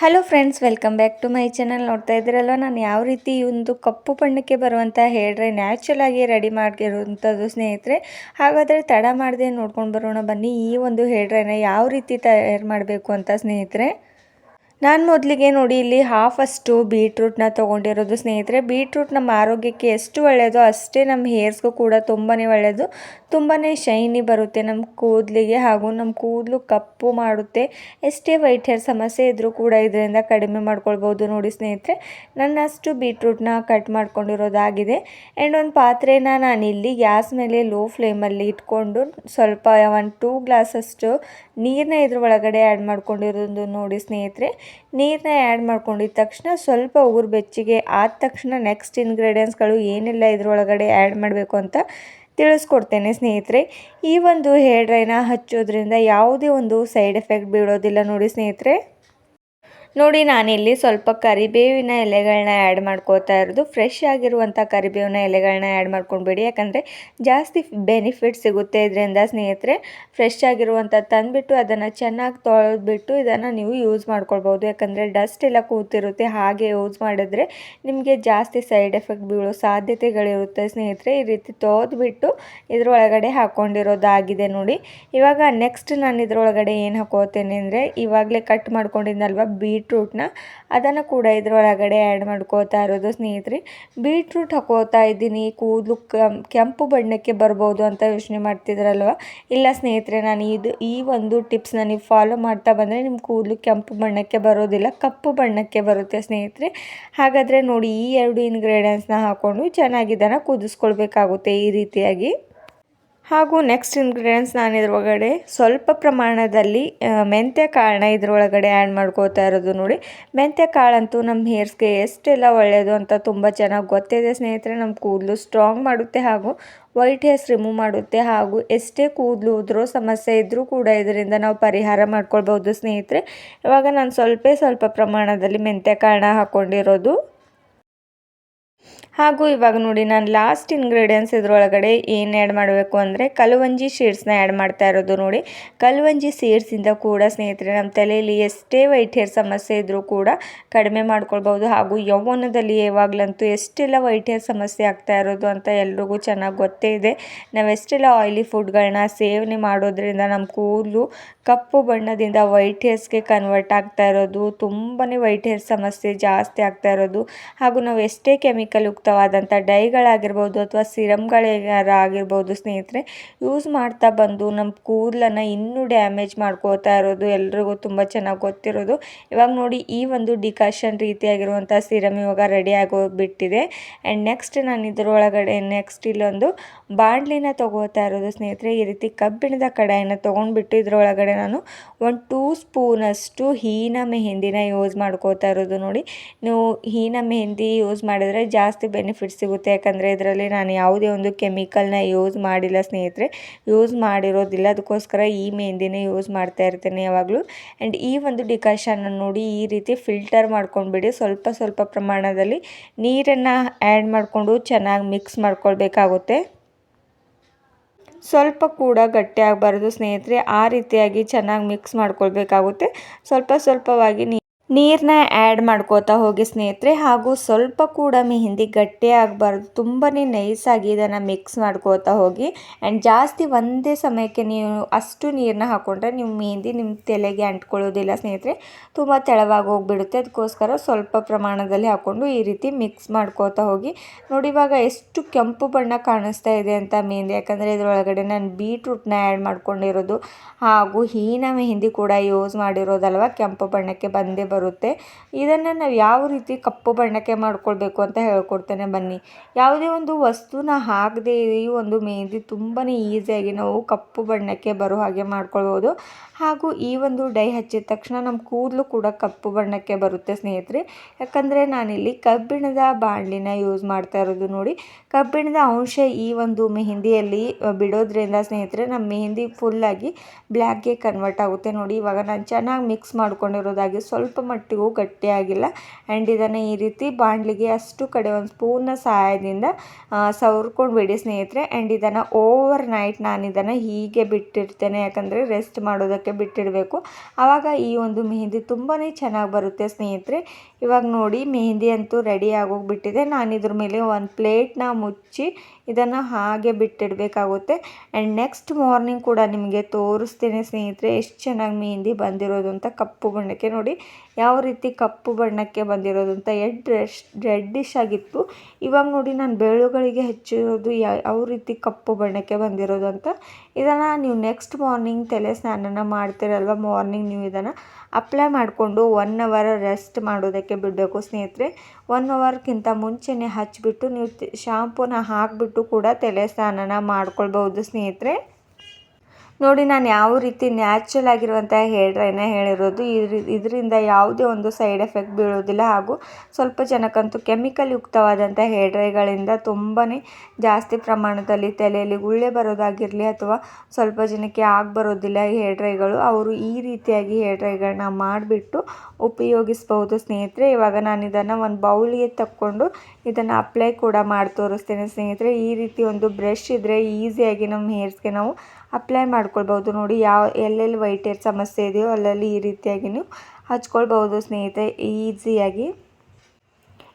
Hello friends welcome back to my channel ನೋಡ್ತಾ ಇದ್ದೀರಲ್ವ? ನಾನು ಯಾವ ರೀತಿ ಒಂದು ಕಪ್ಪು ಬಣ್ಣಕ್ಕೆ ಬರುವಂಥ ಹೇಳ್ರೆ ನ್ಯಾಚುರಲ್ ಆಗಿ ರೆಡಿ ಮಾಡಿರುವಂಥದ್ದು ಸ್ನೇಹಿತರೆ, ಹಾಗಾದರೆ ತಡ ಮಾಡದೆ ನೋಡ್ಕೊಂಡು ಬರೋಣ ಬನ್ನಿ ಈ ಒಂದು ಹೇಳ್ರೆನ ಯಾವ ರೀತಿ ತಯಾರು ಮಾಡಬೇಕು ಅಂತ ಸ್ನೇಹಿತರೆ. ನಾನು ಮೊದಲಿಗೆ ನೋಡಿ ಇಲ್ಲಿ ಹಾಫ್ ಅಷ್ಟು ಬೀಟ್ರೂಟ್ನ ತೊಗೊಂಡಿರೋದು ಸ್ನೇಹಿತರೆ. ಬೀಟ್ರೂಟ್ ನಮ್ಮ ಆರೋಗ್ಯಕ್ಕೆ ಎಷ್ಟು ಒಳ್ಳೆಯದೋ ಅಷ್ಟೇ ನಮ್ಮ ಹೇರ್ಸ್ಗೂ ಕೂಡ ತುಂಬಾ ಒಳ್ಳೆಯದು ತುಂಬಾ ಶೈನಿ ಬರುತ್ತೆ ನಮ್ಮ ಕೂದಲಿಗೆ ಹಾಗೂ ನಮ್ಮ ಕೂದಲು ಕಪ್ಪು ಮಾಡುತ್ತೆ. ಎಷ್ಟೇ ವೈಟ್ ಹೇರ್ ಸಮಸ್ಯೆ ಇದ್ದರೂ ಕೂಡ ಇದರಿಂದ ಕಡಿಮೆ ಮಾಡ್ಕೊಳ್ಬೋದು ನೋಡಿ ಸ್ನೇಹಿತರೆ. ನನ್ನಷ್ಟು ಬೀಟ್ರೂಟ್ನ ಕಟ್ ಮಾಡ್ಕೊಂಡಿರೋದಾಗಿದೆ. ಆ್ಯಂಡ್ ಒಂದು ಪಾತ್ರೆನ ಇಲ್ಲಿ ಗ್ಯಾಸ್ ಮೇಲೆ ಲೋ ಫ್ಲೇಮಲ್ಲಿ ಇಟ್ಕೊಂಡು ಸ್ವಲ್ಪ ಒಂದು ಟೂ ಗ್ಲಾಸಷ್ಟು ನೀರನ್ನ ಇದ್ರ ಒಳಗಡೆ ಆ್ಯಡ್ ಮಾಡ್ಕೊಂಡಿರೋದು ನೋಡಿ ಸ್ನೇಹಿತರೆ. ನೀರನ್ನ ಆ್ಯಡ್ ಮಾಡ್ಕೊಂಡಿದ್ದ ತಕ್ಷಣ ಸ್ವಲ್ಪ ಉಗುರು ಬೆಚ್ಚಗೆ ಆದ ತಕ್ಷಣ ನೆಕ್ಸ್ಟ್ ಇಂಗ್ರೀಡಿಯೆಂಟ್ಸ್ಗಳು ಏನೆಲ್ಲ ಇದರೊಳಗಡೆ ಆ್ಯಡ್ ಮಾಡಬೇಕು ಅಂತ ತಿಳಿಸ್ಕೊಡ್ತೇನೆ ಸ್ನೇಹಿತರೆ. ಈ ಒಂದು ಹೇರ್ ಡ್ರೈನ ಹಚ್ಚೋದ್ರಿಂದ ಯಾವುದೇ ಒಂದು ಸೈಡ್ ಎಫೆಕ್ಟ್ ಬೀಳೋದಿಲ್ಲ ನೋಡಿ ಸ್ನೇಹಿತರೆ. ನೋಡಿ, ನಾನಿಲ್ಲಿ ಸ್ವಲ್ಪ ಕರಿಬೇವಿನ ಎಲೆಗಳನ್ನ ಆ್ಯಡ್ ಮಾಡ್ಕೋತಾ ಇರೋದು. ಫ್ರೆಶ್ ಆಗಿರುವಂಥ ಕರಿಬೇವಿನ ಎಲೆಗಳನ್ನ ಆ್ಯಡ್ ಮಾಡ್ಕೊಂಡ್ಬಿಡಿ. ಯಾಕಂದರೆ ಜಾಸ್ತಿ ಬೆನಿಫಿಟ್ ಸಿಗುತ್ತೆ ಇದರಿಂದ ಸ್ನೇಹಿತರೆ. ಫ್ರೆಶ್ ಆಗಿರುವಂಥ ತಂದುಬಿಟ್ಟು ಅದನ್ನು ಚೆನ್ನಾಗಿ ತೊಳೆದ್ಬಿಟ್ಟು ಇದನ್ನು ನೀವು ಯೂಸ್ ಮಾಡ್ಕೊಳ್ಬೋದು. ಯಾಕಂದರೆ ಡಸ್ಟ್ ಎಲ್ಲ ಕೂತಿರುತ್ತೆ. ಹಾಗೆ ಯೂಸ್ ಮಾಡಿದ್ರೆ ನಿಮಗೆ ಜಾಸ್ತಿ ಸೈಡ್ ಎಫೆಕ್ಟ್ ಬೀಳೋ ಸಾಧ್ಯತೆಗಳಿರುತ್ತೆ ಸ್ನೇಹಿತರೆ. ಈ ರೀತಿ ತೊಳೆದ್ಬಿಟ್ಟು ಇದರೊಳಗಡೆ ಹಾಕ್ಕೊಂಡಿರೋದಾಗಿದೆ ನೋಡಿ. ಇವಾಗ ನೆಕ್ಸ್ಟ್ ನಾನು ಇದರೊಳಗಡೆ ಏನು ಹಾಕೋತೇನೆ ಅಂದರೆ, ಇವಾಗಲೇ ಕಟ್ ಮಾಡ್ಕೊಂಡಿದ್ದಲ್ವ ಬೀಟ್ ಬೀಟ್ರೂಟ್ನ ಅದನ್ನು ಕೂಡ ಇದರೊಳಗಡೆ ಆ್ಯಡ್ ಮಾಡ್ಕೋತಾ ಇರೋದು ಸ್ನೇಹಿತರೆ. ಬೀಟ್ರೂಟ್ ಹಾಕೋತಾ ಇದ್ದೀನಿ. ಕೂದಲು ಕೆಂಪು ಬಣ್ಣಕ್ಕೆ ಬರ್ಬೋದು ಅಂತ ಯೋಚನೆ ಮಾಡ್ತಿದ್ರಲ್ವ? ಇಲ್ಲ ಸ್ನೇಹಿತರೆ, ನಾನು ಇದು, ಈ ಒಂದು ಟಿಪ್ಸ್ನ ನೀವು ಫಾಲೋ ಮಾಡ್ತಾ ಬಂದರೆ ನಿಮ್ಮ ಕೂದಲು ಕೆಂಪು ಬಣ್ಣಕ್ಕೆ ಬರೋದಿಲ್ಲ, ಕಪ್ಪು ಬಣ್ಣಕ್ಕೆ ಬರುತ್ತೆ ಸ್ನೇಹಿತರೆ. ಹಾಗಾದರೆ ನೋಡಿ ಈ ಎರಡು ಇಂಗ್ರೀಡಿಯೆಂಟ್ಸ್ನ ಹಾಕ್ಕೊಂಡು ಚೆನ್ನಾಗಿ ಇದನ್ನು ಕುದಿಸ್ಕೊಳ್ಬೇಕಾಗುತ್ತೆ ಈ ರೀತಿಯಾಗಿ. ಹಾಗೂ ನೆಕ್ಸ್ಟ್ ಇಂಗ್ರೀಡಿಯೆಂಟ್ಸ್ ನಾನು ಇದ್ರೊಳಗಡೆ ಸ್ವಲ್ಪ ಪ್ರಮಾಣದಲ್ಲಿ ಮೆಂತ್ಯ ಕಾಳನ್ನ ಇದ್ರೊಳಗಡೆ ಆ್ಯಡ್ ಮಾಡ್ಕೋತಾ ಇರೋದು ನೋಡಿ. ಮೆಂತ್ಯ ಕಾಳಂತೂ ನಮ್ಮ ಹೇರ್ಸ್ಗೆ ಎಷ್ಟೆಲ್ಲ ಒಳ್ಳೆಯದು ಅಂತ ತುಂಬ ಚೆನ್ನಾಗಿ ಗೊತ್ತಿದೆ ಸ್ನೇಹಿತರೆ. ನಮ್ಮ ಕೂದಲು ಸ್ಟ್ರಾಂಗ್ ಮಾಡುತ್ತೆ ಹಾಗೂ ವೈಟ್ ಹೇರ್ಸ್ ರಿಮೂವ್ ಮಾಡುತ್ತೆ ಹಾಗೂ ಎಷ್ಟೇ ಕೂದಲು ಉದ್ರೋ ಸಮಸ್ಯೆ ಇದ್ದರೂ ಕೂಡ ಇದರಿಂದ ನಾವು ಪರಿಹಾರ ಮಾಡ್ಕೊಳ್ಬೋದು ಸ್ನೇಹಿತರೆ. ಇವಾಗ ನಾನು ಸ್ವಲ್ಪ ಸ್ವಲ್ಪ ಪ್ರಮಾಣದಲ್ಲಿ ಮೆಂತ್ಯ ಕಾಳನ್ನ ಹಾಕ್ಕೊಂಡಿರೋದು ಹಾಗೂ ಇವಾಗ ನೋಡಿ, ನಾನು ಲಾಸ್ಟ್ ಇಂಗ್ರೀಡಿಯೆಂಟ್ಸ್ ಇದರೊಳಗಡೆ ಏನು ಆ್ಯಡ್ ಮಾಡಬೇಕು ಅಂದರೆ ಕಲುವಂಜಿ ಶೀಡ್ಸ್ನ ಆ್ಯಡ್ ಮಾಡ್ತಾ ಇರೋದು ನೋಡಿ. ಕಲುವಂಜಿ ಸೀಡ್ಸಿಂದ ಕೂಡ ಸ್ನೇಹಿತರೆ ನಮ್ಮ ತಲೆಯಲ್ಲಿ ಎಷ್ಟೇ ವೈಟ್ ಹೇರ್ ಸಮಸ್ಯೆ ಇದ್ದರೂ ಕೂಡ ಕಡಿಮೆ ಮಾಡ್ಕೊಳ್ಬೋದು ಹಾಗೂ ಯೌವನದಲ್ಲಿ ಯಾವಾಗಲಂತೂ ಎಷ್ಟೆಲ್ಲ ವೈಟ್ ಹೇರ್ ಸಮಸ್ಯೆ ಆಗ್ತಾ ಇರೋದು ಅಂತ ಎಲ್ರಿಗೂ ಚೆನ್ನಾಗಿ ಗೊತ್ತೇ ಇದೆ. ನಾವು ಎಷ್ಟೆಲ್ಲ ಆಯಿಲಿ ಫುಡ್ಗಳನ್ನ ಸೇವನೆ ಮಾಡೋದ್ರಿಂದ ನಮ್ಮ ಕೂದಲು ಕಪ್ಪು ಬಣ್ಣದಿಂದ ವೈಟ್ ಹೇರ್ಸ್ಗೆ ಕನ್ವರ್ಟ್ ಆಗ್ತಾ ಇರೋದು. ತುಂಬಾ ವೈಟ್ ಹೇರ್ ಸಮಸ್ಯೆ ಜಾಸ್ತಿ ಆಗ್ತಾ ಇರೋದು. ಹಾಗೂ ನಾವು ಎಷ್ಟೇ ಕೆಮಿಕಲ್ ಯುಕ್ತವಾದಂಥ ಡೈಗಳಾಗಿರ್ಬೋದು ಅಥವಾ ಸಿರಮ್ಗಳಾರ ಆಗಿರ್ಬೋದು ಸ್ನೇಹಿತರೆ ಯೂಸ್ ಮಾಡ್ತಾ ಬಂದು ನಮ್ಮ ಕೂದಲನ್ನು ಇನ್ನೂ ಡ್ಯಾಮೇಜ್ ಮಾಡ್ಕೋತಾ ಇರೋದು ಎಲ್ರಿಗೂ ತುಂಬ ಚೆನ್ನಾಗಿ ಗೊತ್ತಿರೋದು. ಇವಾಗ ನೋಡಿ ಈ ಒಂದು ಡಿಕಾಷನ್ ರೀತಿಯಾಗಿರುವಂಥ ಸಿರಮ್ ಇವಾಗ ರೆಡಿ ಆಗೋಗ್ಬಿಟ್ಟಿದೆ. ಆ್ಯಂಡ್ ನೆಕ್ಸ್ಟ್ ನಾನು ಇದರೊಳಗಡೆ ನೆಕ್ಸ್ಟ್ ಇಲ್ಲೊಂದು ಬಾಣಲಿನ ತೊಗೋತಾ ಇರೋದು ಸ್ನೇಹಿತರೆ. ಈ ರೀತಿ ಕಬ್ಬಿಣದ ಕಡಾಯಿನ ತೊಗೊಂಡ್ಬಿಟ್ಟು ಇದರೊಳಗಡೆ ನಾನು ಒಂದು ಟೂ ಸ್ಪೂನಷ್ಟು ಹೀನ ಮೆಹೆಂದಿನ ಯೂಸ್ ಮಾಡ್ಕೋತಾ ಇರೋದು ನೋಡಿ. ನೀವು ಹೀನ ಮೆಹೆಂದಿ ಯೂಸ್ ಮಾಡಿದರೆ ಜಾಸ್ತಿ ಬೆನಿಫಿಟ್ ಸಿಗುತ್ತೆ. ಯಾಕಂದರೆ ಇದರಲ್ಲಿ ನಾನು ಯಾವುದೇ ಒಂದು ಕೆಮಿಕಲ್ನ ಯೂಸ್ ಮಾಡಿಲ್ಲ ಸ್ನೇಹಿತರೆ. ಯೂಸ್ ಮಾಡಿರೋದಿಲ್ಲ. ಅದಕ್ಕೋಸ್ಕರ ಈ ಮೆಹಂದಿನೇ ಯೂಸ್ ಮಾಡ್ತಾ ಇರ್ತೇನೆ ಯಾವಾಗಲೂ. ಆ್ಯಂಡ್ ಈ ಒಂದು ಡಿಕಾಷನ್ನ ನೋಡಿ ಈ ರೀತಿ ಫಿಲ್ಟರ್ ಮಾಡ್ಕೊಂಡ್ಬಿಡಿ. ಸ್ವಲ್ಪ ಸ್ವಲ್ಪ ಪ್ರಮಾಣದಲ್ಲಿ ನೀರನ್ನು ಆ್ಯಡ್ ಮಾಡಿಕೊಂಡು ಚೆನ್ನಾಗಿ ಮಿಕ್ಸ್ ಮಾಡ್ಕೊಳ್ಬೇಕಾಗುತ್ತೆ. ಸ್ವಲ್ಪ ಕೂಡ ಗಟ್ಟಿಯಾಗಬಾರ್ದು ಸ್ನೇಹಿತರೆ. ಆ ರೀತಿಯಾಗಿ ಚೆನ್ನಾಗಿ ಮಿಕ್ಸ್ ಮಾಡ್ಕೊಳ್ಬೇಕಾಗುತ್ತೆ. ಸ್ವಲ್ಪ ಸ್ವಲ್ಪವಾಗಿ ನೀ ನೀರನ್ನ ಆ್ಯಡ್ ಮಾಡ್ಕೋತಾ ಹೋಗಿ ಸ್ನೇಹಿತರೆ, ಹಾಗೂ ಸ್ವಲ್ಪ ಕೂಡ ಮೆಹಂದಿ ಗಟ್ಟಿ ಆಗಬಾರ್ದು. ತುಂಬಾ ನೈಸಾಗಿ ಇದನ್ನು ಮಿಕ್ಸ್ ಮಾಡ್ಕೋತಾ ಹೋಗಿ. ಆ್ಯಂಡ್ ಜಾಸ್ತಿ ಒಂದೇ ಸಮಯಕ್ಕೆ ನೀವು ಅಷ್ಟು ನೀರನ್ನ ಹಾಕ್ಕೊಂಡ್ರೆ ನಿಮ್ಮ ಮೆಹಂದಿ ನಿಮ್ಮ ತಲೆಗೆ ಅಂಟ್ಕೊಳ್ಳೋದಿಲ್ಲ ಸ್ನೇಹಿತರೆ. ತುಂಬ ತೆಳವಾಗಿ ಹೋಗಿಬಿಡುತ್ತೆ. ಅದಕ್ಕೋಸ್ಕರ ಸ್ವಲ್ಪ ಪ್ರಮಾಣದಲ್ಲಿ ಹಾಕ್ಕೊಂಡು ಈ ರೀತಿ ಮಿಕ್ಸ್ ಮಾಡ್ಕೋತಾ ಹೋಗಿ. ನೋಡಿ ಇವಾಗ ಎಷ್ಟು ಕೆಂಪು ಬಣ್ಣ ಕಾಣಿಸ್ತಾ ಇದೆ ಅಂತ ಮೆಹಂದಿ. ಯಾಕಂದರೆ ಇದರೊಳಗಡೆ ನಾನು ಬೀಟ್ರೂಟ್ನ ಆ್ಯಡ್ ಮಾಡ್ಕೊಂಡಿರೋದು, ಹಾಗೂ ಹೀನ ಮೆಹಂದಿ ಕೂಡ ಯೂಸ್ ಮಾಡಿರೋದಲ್ವ? ಕೆಂಪು ಬಣ್ಣಕ್ಕೆ ಬಂದೇ ಬರುತ್ತೆ. ಇದನ್ನು ನಾವು ಯಾವ ರೀತಿ ಕಪ್ಪು ಬಣ್ಣಕ್ಕೆ ಮಾಡಿಕೊಳ್ಬೇಕು ಅಂತ ಹೇಳ್ಕೊಡ್ತೇನೆ ಬನ್ನಿ. ಯಾವುದೇ ಒಂದು ವಸ್ತುನ ಹಾಕದೇ ಈ ಒಂದು ಮೆಹಂದಿ ತುಂಬಾ ಈಸಿಯಾಗಿ ನಾವು ಕಪ್ಪು ಬಣ್ಣಕ್ಕೆ ಬರೋ ಹಾಗೆ ಮಾಡ್ಕೊಳ್ಬೋದು. ಹಾಗೂ ಈ ಒಂದು ಡೈ ಹಚ್ಚಿದ ತಕ್ಷಣ ನಮ್ಮ ಕೂದಲು ಕೂಡ ಕಪ್ಪು ಬಣ್ಣಕ್ಕೆ ಬರುತ್ತೆ ಸ್ನೇಹಿತರೆ. ಯಾಕಂದರೆ ನಾನಿಲ್ಲಿ ಕಬ್ಬಿಣದ ಬಾಂಡಿನ ಯೂಸ್ ಮಾಡ್ತಾ ಇರೋದು ನೋಡಿ. ಕಬ್ಬಿಣದ ಅಂಶ ಈ ಒಂದು ಮೆಹಂದಿಯಲ್ಲಿ ಬಿಡೋದ್ರಿಂದ ಸ್ನೇಹಿತರೆ ನಮ್ಮ ಮೆಹಂದಿ ಫುಲ್ಲಾಗಿ ಬ್ಲ್ಯಾಕ್ಗೆ ಕನ್ವರ್ಟ್ ಆಗುತ್ತೆ ನೋಡಿ. ಇವಾಗ ನಾನು ಚೆನ್ನಾಗಿ ಮಿಕ್ಸ್ ಮಾಡ್ಕೊಂಡಿರೋದಾಗಿ ಸ್ವಲ್ಪ ಮಟ್ಟಿಗೂ ಗಟ್ಟಿಯಾಗಿಲ್ಲ. ಆ್ಯಂಡ್ ಇದನ್ನು ಈ ರೀತಿ ಬಾಣಲಿಗೆ ಅಷ್ಟು ಕಡೆ ಒಂದು ಸ್ಪೂನ್ನ ಸಹಾಯದಿಂದ ಸವರ್ಕೊಂಡ್ಬಿಡಿ ಸ್ನೇಹಿತರೆ. ಆ್ಯಂಡ್ ಇದನ್ನು ಓವರ್ ನೈಟ್ ನಾನು ಇದನ್ನು ಹೀಗೆ ಬಿಟ್ಟಿರ್ತೇನೆ. ಯಾಕಂದರೆ ರೆಸ್ಟ್ ಮಾಡೋದಕ್ಕೆ ಬಿಟ್ಟಿಡಬೇಕು. ಆವಾಗ ಈ ಒಂದು ಮೆಹಂದಿ ತುಂಬಾ ಚೆನ್ನಾಗಿ ಬರುತ್ತೆ ಸ್ನೇಹಿತರೆ. ಇವಾಗ ನೋಡಿ ಮೆಹಂದಿ ಅಂತೂ ರೆಡಿ ಆಗೋಗ್ಬಿಟ್ಟಿದೆ. ನಾನು ಇದ್ರ ಮೇಲೆ ಒಂದು ಪ್ಲೇಟ್ನ ಮುಚ್ಚಿ ಇದನ್ನು ಹಾಗೆ ಬಿಟ್ಟಿಡಬೇಕಾಗುತ್ತೆ. ಆ್ಯಂಡ್ ನೆಕ್ಸ್ಟ್ ಮಾರ್ನಿಂಗ್ ಕೂಡ ನಿಮಗೆ ತೋರಿಸ್ತೇನೆ ಸ್ನೇಹಿತರೆ, ಎಷ್ಟು ಚೆನ್ನಾಗಿ ಮೆಹಂದಿ ಬಂದಿರೋದು ಅಂತ. ಕಪ್ಪು ಬಣ್ಣಕ್ಕೆ ನೋಡಿ, ಯಾವ ರೀತಿ ಕಪ್ಪು ಬಣ್ಣಕ್ಕೆ ಬಂದಿರೋದು ಅಂತ. ಎಡ್ ರೆಡ್ಡಿಶ್ ಆಗಿತ್ತು. ಇವಾಗ ನೋಡಿ, ನಾನು ಬೆಳುಗಳಿಗೆ ಹೆಚ್ಚಿರೋದು ಯಾವ ರೀತಿ ಕಪ್ಪು ಬಣ್ಣಕ್ಕೆ ಬಂದಿರೋದು ಅಂತ. ಇದನ್ನು ನೀವು ನೆಕ್ಸ್ಟ್ ಮಾರ್ನಿಂಗ್ ತಲೆ ಸ್ನಾನನ ಮಾಡ್ತೀರಲ್ವ? ಮಾರ್ನಿಂಗ್ ನೀವು ಇದನ್ನು ಅಪ್ಲೈ ಮಾಡಿಕೊಂಡು ಒನ್ ಅವರ್ ರೆಸ್ಟ್ ಮಾಡೋದಕ್ಕೆ ಬಿಡಬೇಕು ಸ್ನೇಹಿತರೆ. ಒನ್ ಅವರ್ಗಿಂತ ಮುಂಚೆನೇ ಹಚ್ಚಿಬಿಟ್ಟು ನೀವು ಶಾಂಪೂನ ಹಾಕಿಬಿಟ್ಟು ಕೂಡ ತಲೆ ಸ್ನಾನನ ಮಾಡ್ಕೊಳ್ಬೌದು ಸ್ನೇಹಿತರೆ. ನೋಡಿ, ನಾನು ಯಾವ ರೀತಿ ನ್ಯಾಚುರಲ್ ಆಗಿರುವಂಥ ಹೇರ್ ಡ್ರೈನ ಹೇಳಿರೋದು ಇದರಿಂದ ಯಾವುದೇ ಒಂದು ಸೈಡ್ ಎಫೆಕ್ಟ್ ಬೀಳೋದಿಲ್ಲ. ಹಾಗೂ ಸ್ವಲ್ಪ ಜನಕ್ಕಂತೂ ಕೆಮಿಕಲ್ ಯುಕ್ತವಾದಂಥ ಹೇರ್ ಡ್ರೈಗಳಿಂದ ತುಂಬಾ ಜಾಸ್ತಿ ಪ್ರಮಾಣದಲ್ಲಿ ತಲೆಯಲ್ಲಿ ಗುಳ್ಳೆ ಬರೋದಾಗಿರಲಿ ಅಥವಾ ಸ್ವಲ್ಪ ಜನಕ್ಕೆ ಆಗಿ ಬರೋದಿಲ್ಲ ಈ ಹೇರ್ ಡ್ರೈಗಳು ಅವರು ಈ ರೀತಿಯಾಗಿ ಹೇರ್ ಡ್ರೈಗಳನ್ನ ಮಾಡಿಬಿಟ್ಟು ಉಪಯೋಗಿಸ್ಬೋದು ಸ್ನೇಹಿತರೆ. ಇವಾಗ ನಾನು ಇದನ್ನು ಒಂದು ಬೌಲಿಗೆ ತಕ್ಕೊಂಡು ಇದನ್ನು ಅಪ್ಲೈ ಕೂಡ ಮಾಡಿ ತೋರಿಸ್ತೇನೆ ಸ್ನೇಹಿತರೆ. ಈ ರೀತಿ ಒಂದು ಬ್ರಷ್ ಇದ್ದರೆ ಈಸಿಯಾಗಿ ನಮ್ಮ ಹೇರ್ಸ್ಗೆ ನಾವು ಅಪ್ಲೈ ಮಾಡ್ಕೊಳ್ಬೋದು ನೋಡಿ, ಯಾವ, ಎಲ್ಲೆಲ್ಲಿ ವೈಟ್ ಏರ್ ಸಮಸ್ಯೆ ಇದೆಯೋ, ಅಲ್ಲಲ್ಲಿ ಈ ರೀತಿಯಾಗಿ ಹಚ್ಕೊಳ್ಬೋದು ಸ್ನೇಹಿತರೆ ಈಸಿಯಾಗಿ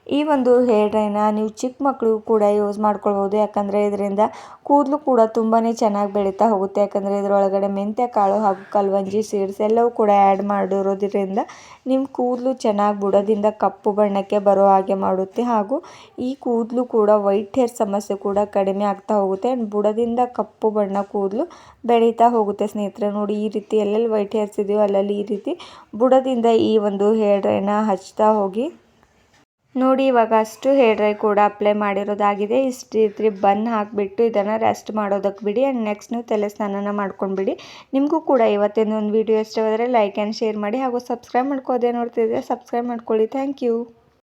ಈ ಒಂದು ಹೇರ್ ಡ್ರೈನ ನೀವು ಚಿಕ್ಕ ಮಕ್ಕಳು ಕೂಡ ಯೂಸ್ ಮಾಡ್ಕೊಳ್ಬೋದು. ಯಾಕಂದರೆ ಇದರಿಂದ ಕೂದಲು ಕೂಡ ತುಂಬಾ ಚೆನ್ನಾಗಿ ಬೆಳೀತಾ ಹೋಗುತ್ತೆ. ಯಾಕಂದರೆ ಇದರೊಳಗಡೆ ಮೆಂತ್ಯ, ಕಾಳು ಹಾಗೂ ಕಲ್ವಂಜಿ, ಸೀಡ್ಸ್ ಎಲ್ಲವೂ ಕೂಡ ಆ್ಯಡ್ ಮಾಡಿರೋದ್ರಿಂದ ನಿಮ್ಮ ಕೂದಲು ಚೆನ್ನಾಗಿ ಬುಡದಿಂದ ಕಪ್ಪು ಬಣ್ಣಕ್ಕೆ ಬರೋ ಹಾಗೆ ಮಾಡುತ್ತೆ. ಹಾಗೂ ಈ ಕೂದಲು ಕೂಡ ವೈಟ್ ಹೇರ್ ಸಮಸ್ಯೆ ಕೂಡ ಕಡಿಮೆ ಆಗ್ತಾ ಹೋಗುತ್ತೆ. ಆ್ಯಂಡ್ ಬುಡದಿಂದ ಕಪ್ಪು ಬಣ್ಣ ಕೂದಲು ಬೆಳೀತಾ ಹೋಗುತ್ತೆ ಸ್ನೇಹಿತರೆ. ನೋಡಿ, ಈ ರೀತಿ ಎಲ್ಲೆಲ್ಲಿ ವೈಟ್ ಹೇರ್ಸ್ ಇದೆಯೋ ಅಲ್ಲಲ್ಲಿ ಈ ರೀತಿ ಬುಡದಿಂದ ಈ ಒಂದು ಹೇರ್ ಡ್ರೈನ ಹಚ್ತಾ ಹೋಗಿ ನೋಡಿ, ಇವಾಗ ಅಷ್ಟು ಹೇರ್ ಡ್ರೈ ಕೂಡ ಅಪ್ಲೈ ಮಾಡಿರೋದಾಗಿದೆ. ಇಷ್ಟು ರೀತಿ ಬನ್ ಹಾಕಿಬಿಟ್ಟು ಇದನ್ನು ರೆಸ್ಟ್ ಮಾಡೋದಕ್ಕೆ ಬಿಡಿ. ಆ್ಯಂಡ್ ನೆಕ್ಸ್ಟ್ ನೀವು ತಲೆ ಸ್ನಾನನ ಮಾಡ್ಕೊಂಡ್ಬಿಡಿ ನಿಮಗೂ ಕೂಡ ಇವತ್ತಿನ ಒಂದು ವೀಡಿಯೋ ಇಷ್ಟವಾದರೆ ಲೈಕ್ ಆ್ಯಂಡ್ ಶೇರ್ ಮಾಡಿ. ಹಾಗೂ ಸಬ್ಸ್ಕ್ರೈಬ್ ಮಾಡ್ಕೋದೇ ನೋಡ್ತಿದ್ರೆ ಸಬ್ಸ್ಕ್ರೈಬ್ ಮಾಡ್ಕೊಳ್ಳಿ. Thank you